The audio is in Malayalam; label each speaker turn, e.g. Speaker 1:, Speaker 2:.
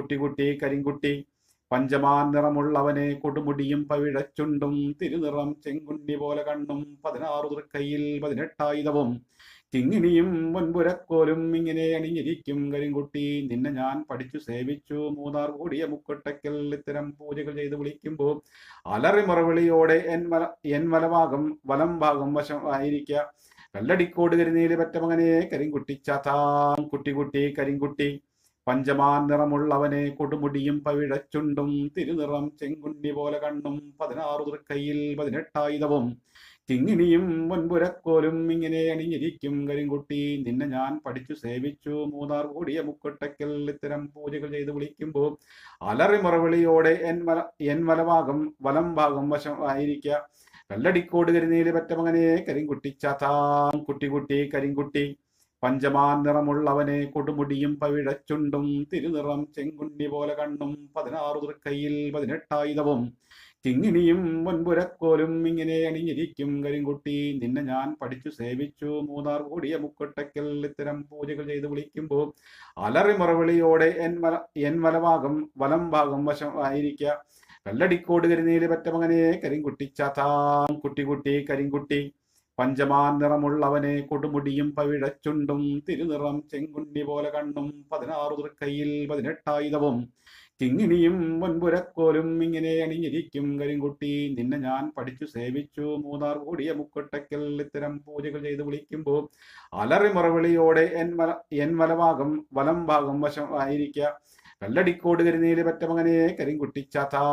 Speaker 1: കുട്ടി കുട്ടി കരിങ്കുട്ടി. പഞ്ചമാൻ നിറമുള്ളവനെ കൊടുമുടിയും പവിഴച്ചുണ്ടും തിരുനിറം ചെങ്കുണ്ടി പോലെ കണ്ണും പതിനാറു തൃക്കൈയിൽ പതിനെട്ടായുധവും. കിങ്ങിണിയും മുൻപുരക്കോലും ഇങ്ങനെ അണിഞ്ഞിരിക്കും കരിങ്കുട്ടി. നിന്നെ ഞാൻ പഠിച്ചു സേവിച്ചു. മൂന്നാർ കൂടിയ മുക്കൊട്ടയ്ക്കൽ ഇത്തരം പൂജകൾ ചെയ്ത് വിളിക്കുമ്പോൾ അലറി മുറവിളിയോടെ എൻ വല എൻ വലഭാഗം വലം ഭാഗം വശം ആയിരിക്ക കല്ലടിക്കോട് കരിനീൽ പറ്റമകനെ കരിങ്കുട്ടിച്ചാത്താം കുട്ടി കുട്ടി കരിങ്കുട്ടി. പഞ്ചമാൻ നിറമുള്ളവനെ കൊടുമുടിയും പവിഴച്ചുണ്ടും തിരുനിറം ചെങ്കുണ്ടി പോലെ കണ്ണും പതിനാറു തൃക്കൈയിൽ പതിനെട്ടായുധവും. കിങ്ങിണിയും മുൻപുരക്കോലും ഇങ്ങനെ അണിഞ്ഞിരിക്കും കരിങ്കുട്ടി. നിന്നെ ഞാൻ പഠിച്ചു സേവിച്ചു. മൂന്നാർ കൂടിയ മുക്കൊട്ടക്കൽ ഇത്തരം പൂജകൾ ചെയ്ത് വിളിക്കുമ്പോൾ അലറി എൻ മല എൻ മലഭാഗം വലം ഭാഗം വശം കല്ലടിക്കോട് കല്ലടിക്കോട് പറ്റമങ്ങനെ പറ്റമകനെ കരിങ്കുട്ടിച്ചാത്താം കുട്ടി കുട്ടി കരിങ്കുട്ടി. പഞ്ചമാൻ നിറമുള്ളവനെ കൊടുമുടിയും പവിഴച്ചുണ്ടും തിരുനിറം ചെങ്കുണ്ടി പോലെ കണ്ണും പതിനാറു തൃക്കൈയിൽ പതിനെട്ടായുധവും. കിങ്ങിണിയും മുൻപുരക്കോലും ഇങ്ങനെ അണിഞ്ഞിരിക്കും കരിങ്കുട്ടി. നിന്നെ ഞാൻ പഠിച്ചു സേവിച്ചു. മൂന്നാർ കൂടിയ മുക്കൊട്ടക്കൽ ഇത്തരം പൂജകൾ ചെയ്ത് വിളിക്കുമ്പോൾ അലറി മറവിളിയോടെ എൻ വല എൻ വലഭാഗം വലം ഭാഗം വശം ആയിരിക്ക. കല്ലടിക്കോട് കരിനീൽ പറ്റമകനെ കരിങ്കുട്ടിച്ചാത്താം കുട്ടി കുട്ടി കരിങ്കുട്ടി. പഞ്ചമാൻ നിറമുള്ളവനെ കൊടുമുടിയും പവിഴച്ചുണ്ടും തിരുനിറം ചെങ്കുണ്ണി പോലെ കണ്ണും പതിനാറു തൃക്കൈയിൽ പതിനെട്ടായുധവും. കിങ്ങിണിയും മുൻപുരക്കോലും ഇങ്ങനെ അണിഞ്ഞിരിക്കും കരിങ്കുട്ടി. നിന്നെ ഞാൻ പഠിച്ചു സേവിച്ചു. മൂന്നാർ കൂടിയ മുക്കൊട്ടയ്ക്കൽ ഇത്തരം പൂജകൾ ചെയ്ത് വിളിക്കുമ്പോൾ അലറി എൻ വല എൻ വലഭാഗം വലം ഭാഗം വശം ആയിരിക്ക. കല്ലടിക്കോട് കരിനീൽ പറ്റമകനെ കരിങ്കുട്ടിച്ചാത്താ